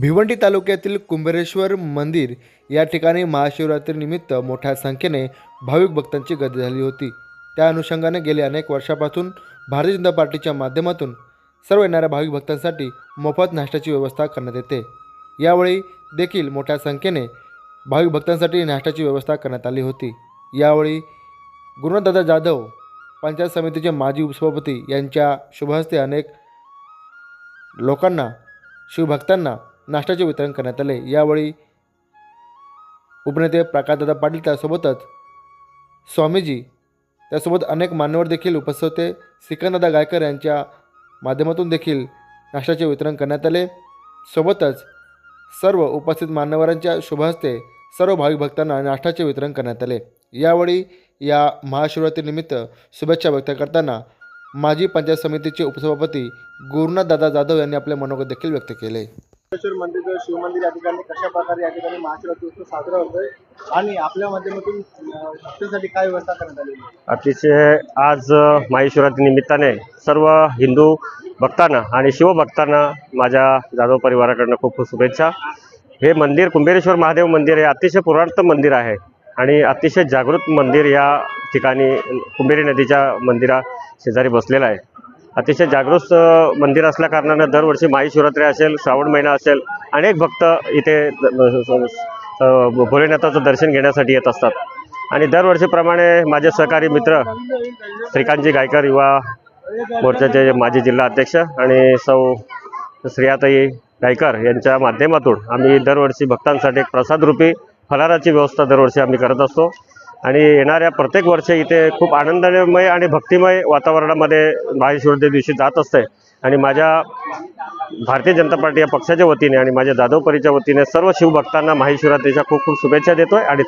भिवंडी तालुक्यातील कुंभेरेश्वर मंदिर या ठिकाणी महाशिवरात्रीनिमित्त मोठ्या संख्येने भाविक भक्तांची गर्दी झाली होती. त्या अनुषंगाने गेले अनेक वर्षापासून भारतीय जनता पार्टीच्या माध्यमातून सर्व येणाऱ्या भाविक भक्तांसाठी मोफत नाश्त्याची व्यवस्था करण्यात येते. यावेळी देखील मोठ्या संख्येने भाविक भक्तांसाठी नाश्त्याची व्यवस्था करण्यात आली होती. यावेळी गुरुनाथदादा जाधव पंचायत समितीचे माजी उपसभापती यांच्या शुभहस्ते अनेक लोकांना शिवभक्तांना नाश्त्याचे वितरण करण्यात आले. यावेळी उपनेते प्रकाशदादा पाटील त्यासोबतच स्वामीजी त्यासोबत अनेक मान्यवर देखील उपस्थित होते. सिकंददादा गायकर यांच्या माध्यमातून देखील नाश्त्याचे वितरण करण्यात आले. सोबतच सर्व उपस्थित मान्यवरांच्या शुभहस्ते सर्व भाविक भक्तांना नाश्त्याचे वितरण करण्यात आले. यावेळी या महाशिवरात्रीनिमित्त शुभेच्छा व्यक्त करताना माजी पंचायत समितीचे उपसभापती गुरुनाथदादा जाधव यांनी आपले मनोगत देखील व्यक्त केले. मंदिर शिवमंदिर या ठिकाणी कशा प्रकारे या ठिकाणी महाशिवरात्री उत्सव साजरा होतोय आणि आपल्या माध्यमातून भक्तांसाठी काय व्यवस्था करण्यात आली अतिशय आज महाशिवरात्री निमित्ताने सर्व हिंदू भक्तांना आणि शिवभक्तांना माझ्या जाधव परिवाराकडनं खूप खूप शुभेच्छा. हे मंदिर कुंभेरेश्वर महादेव मंदिर हे अतिशय पुरातन मंदिर आहे आणि अतिशय जागृत मंदिर या ठिकाणी कुंभेरी नदीच्या मंदिरा शेजारी बसलेलं आहे. अतिशय जागृत मंदिर असल्या कारणानं दरवर्षी महाशिवरात्री असेल श्रावण महिना असेल अनेक भक्त इथे भोलेनाथाचं दर्शन घेण्यासाठी येत असतात. आणि दरवर्षीप्रमाणे माझे सहकारी मित्र श्रीकांतजी गायकर युवा मोर्चाचे माजी जिल्हा अध्यक्ष आणि सौ श्रियाताई गायकर यांच्या माध्यमातून आम्ही दरवर्षी भक्तांसाठी एक प्रसादरूपी फलाराची व्यवस्था दरवर्षी आम्ही करत असतो. आणि येणाऱ्या प्रत्येक वर्षी इथे खूप आनंदमय आणि भक्तिमय वातावरणामध्ये महाशिवरात्री दिवशी जात असते. आणि माझ्या भारतीय जनता पार्टी या पक्षाच्या वतीने आणि माझ्या जाधव वतीने सर्व शिवभक्तांना महाशिवरात्रीच्या खूप खूप शुभेच्छा देतोय आणि